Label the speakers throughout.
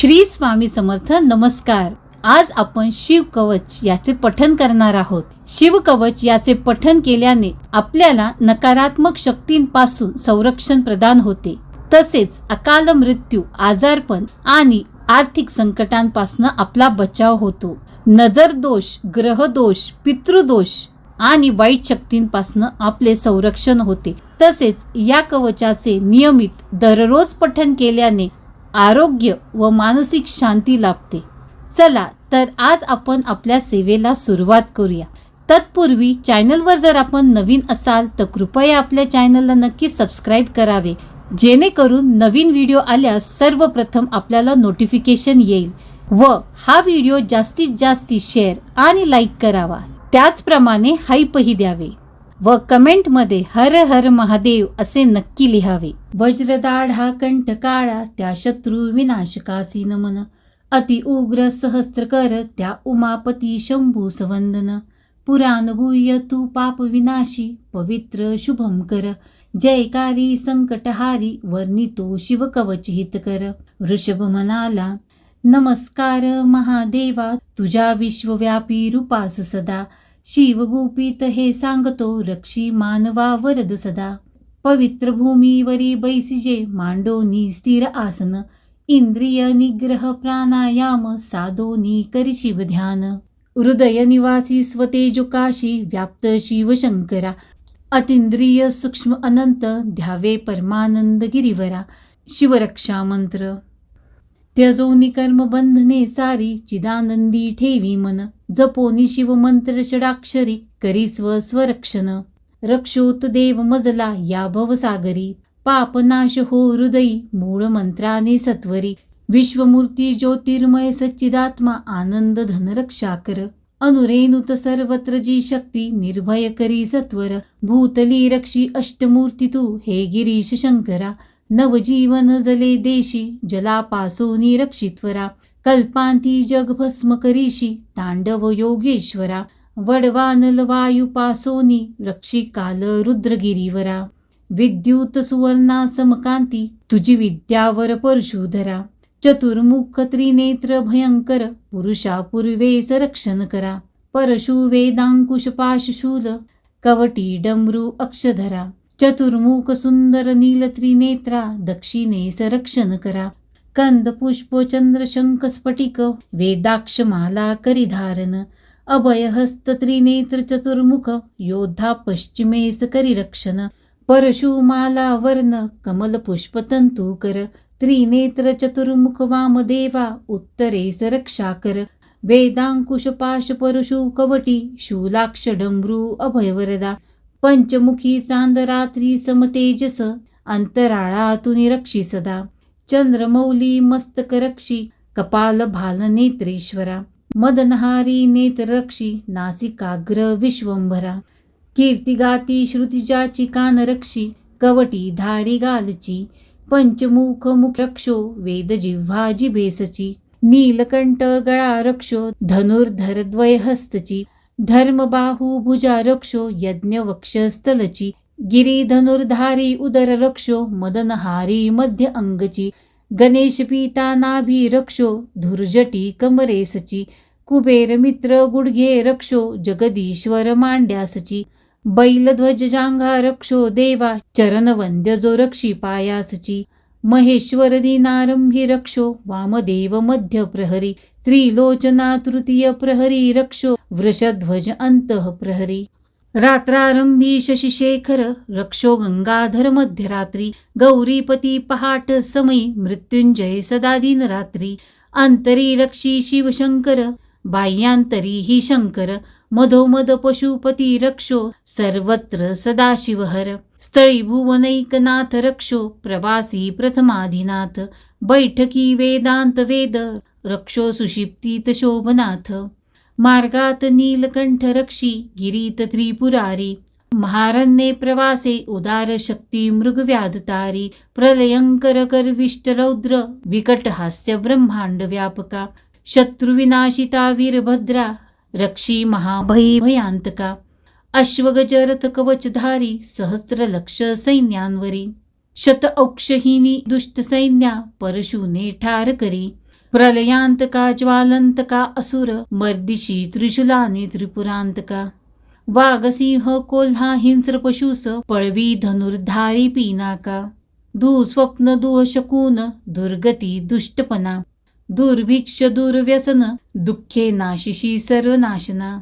Speaker 1: श्री स्वामी समर्थ नमस्कार. आज आपण शिव कवच याचे पठन करणार आहोत. शिव कवच याचे पठन केल्याने आपल्याला नकारात्मक शक्तींपासून संरक्षण प्रदान होते. तसेच अकाल मृत्यू आजारपण आणि आर्थिक संकटांपासून आपला बचाव होतो. नजर दोष ग्रह दोष पितृदोष आणि वाईट शक्तींपासून आपले संरक्षण होते. तसेच या कवचाचे नियमित दररोज पठन केल्याने आरोग्य व मानसिक शांती लाभते. चला तर आज आपण आपल्या सेवेला सुरुवात करूया. तत्पूर्वी चॅनलवर जर आपण नवीन असाल तर कृपया आपल्या चॅनलला नक्की सबस्क्राईब करावे. जेणेकरून नवीन व्हिडिओ आल्यास सर्वप्रथम आपल्याला नोटिफिकेशन येईल व हा व्हिडिओ जास्तीत जास्त शेअर आणि लाईक करावा. त्याचप्रमाणे हाईपही द्यावे. व कमेंटमध्ये हर हर महादेव असे नक्की लिहावे. वज्रदाढ हा कंठ काळा त्या शत्रू विनाशकासी नमन. अति उग्र सहस्त्रकर त्या उमापती शंभू सवंदन. पुराण तू पाप विनाशी पवित्र शुभम कर. जयकारी संकटहारी वर्णितो शिवकवच हितकर. वृषभ म्हणाला नमस्कार महादेवा तुझ्या विश्वव्यापी रूपास सदा. शिवगुपित हे सांगतो रक्षी मानवा वरद सदा. पवित्र भूमीवरी बैसिजे मांडोनी स्थिर आसन. इंद्रिय निग्रह प्राणायाम साधोनी करी शिव ध्यान. हृदय निवासी स्वतेजुकाशी व्याप्त शिवशंकरा अतिंद्रिय सूक्ष्म अनंत ध्यावे परमानंद गिरिवरा. शिवरक्षा मंत्र. त्यजोनी कर्म बंधने सारी चिदानंदी ठेवी मन. जपोनी शिवमंत्र षडाक्षरी करी स्व स्वरक्षण. रक्षोत देव मजला या भवसागरी पापनाश हो हृदयी मूळ मंत्राने सत्वरी. विश्वमूर्ती ज्योतिर्मय सच्चिदात्मा आनंद धनरक्षा कर. अनुरेनुत सर्वत्र जी शक्ती निर्भय करी सत्वर. भूतली रक्षी अष्टमूर्ती तू हे गिरीश शंकरा. नवजीवन जले देशी जलापासो रक्षित्वरा कल्पांती जग भस्म करीशी तांडव योगेश्वरा वडवानल वायुपासोनी रक्षी काल रुद्रगिरीवरा। विद्युत सुवर्णा समकांती तुझी विद्यावर परशुधरा। चतुर्मुख त्रिनेत्र भयंकर पुरुषा पूर्वेस रक्षण करा। परशु वेदांकुश पाशशूल कवटी डमरू अक्षधरा। चतुर्मुख सुंदर नील त्रिनेत्रा दक्षिणेस रक्षण करा. कंद पुष्प चंद्र शंख स्फटिक वेदाक्ष माला करी धारण अभय हस्त त्रिनेत्र चतुर्मुख योद्धा पश्चिमेस करी रक्षण परशुमाला वर्ण कमल पुष्प तंतू कर. त्रिनेत्र चतुर्मुख वामदेवा उत्तरेस रक्षा कर. वेदांकुश पाश परशु कवटी शूलाक्ष डमरू अभयवरदा. पंचमुखी चांद रात्री समतेजस अंतराळातून रक्षी सदा. चंद्रमौली मस्तक रक्षी कपाल भाल नेत्रेश्वरा. मदनहारी नेत्ररक्षी नासिकाग्र विश्वंभरा. कीर्तिगाती श्रुतिजाची कान रक्षी कवटी धारी गालची. पंचमुख मुख रक्षो वेद जिव्हा जिभेसची. नीलकंठ गळा रक्षो धनुर्धर द्वय हस्तची धर्मबाहू भुजा रक्षो यज्ञ वक्षस्थलची गिरी धनुर्धारी उदर रक्षो मदनहारी मध्य अंगची गणेश पीता नाभी रक्षो धुर्जटी कमरेसची कुबेर मित्र गुडघे रक्षो जगदीश्वर मांड्यासची बैलध्वज जांघा रक्षो देवा चरणवंद्य जो रक्षी पायासची महेश्वर दिनारंभी रक्षो वामदेव मध्य प्रहरी त्रिलोचना तृतीय प्रहरी रक्षो वृषध्वज अंतः प्रहरी। रात्रारंभी शशिशेखर रक्षो गंगाधर मध्यरात्री। गौरीपती पहाट समयी मृत्युंजय सदादिन रात्री। अंतरी रक्षी शिवशंकर बाह्यांतरी ही शंकर। मधोमध पशुपती रक्षो सर्वत्र सदाशिवहर। स्थळी भुवनैकनाथ रक्षो प्रवासी प्रथमाधिनाथ। बैठकी वेदांत वेद रक्षो सुषिप्तीत शोभनाथ। मार्गात नीलकंठ रक्षी गिरीत त्रिपुरारी। महारण्ये प्रवासे उदार शक्ती मृगव्याधतारी प्रलयंकर रौद्र विकट हास्य ब्रह्मांड व्यापका। शत्रुविनाशिता वीरभद्रा रक्षी महाभयी भयांतका अश्वगजरथ कवचधारी सहस्र लक्ष सैन्यांवरी। शत औक्षहिनी दुष्ट सैन्या परशुने ठार करी। प्रलयांतका ज्वालंतका असुर मर्दिशी त्रिशुलानी त्रिपुरांतका. वाघसिंह कोल्हा हिंस्र पशुस पळवी धनुर्धारी पिनाका. दुःस्वप्न दुःशकून दुर्गती दुष्टपणा दुर्भिक्ष दुर्व्यसन दुःखे नाशिशी सर्वनाशना.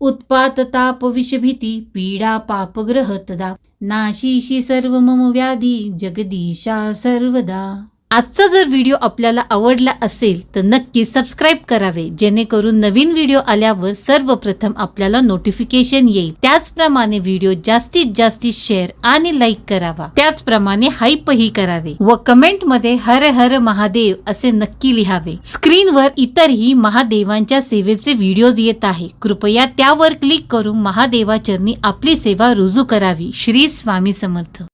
Speaker 1: उत्पात ताप विषभीती पीडा पापग्रह तदा. नाशिशी सर्व मम व्याधी जगदीशा सर्वदा. आजचा जर व्हिडिओ आपल्याला आवडला असेल तर नक्की सबस्क्राईब करावे. जेणेकरून नवीन व्हिडिओ आल्यावर सर्वप्रथम आपल्याला नोटिफिकेशन येईल. त्याचप्रमाणे व्हिडिओ जास्तीत जास्त शेअर आणि लाईक करावा. त्याचप्रमाणे हाईपही करावे. व कमेंटमध्ये हर हर महादेव असे नक्की लिहावे. स्क्रीनवर इतरही महादेवांच्या सेवेचे व्हिडिओज येत आहे. कृपया त्यावर क्लिक करून महादेवाचरणी आपली सेवा रुजू करावी. श्री स्वामी समर्थ.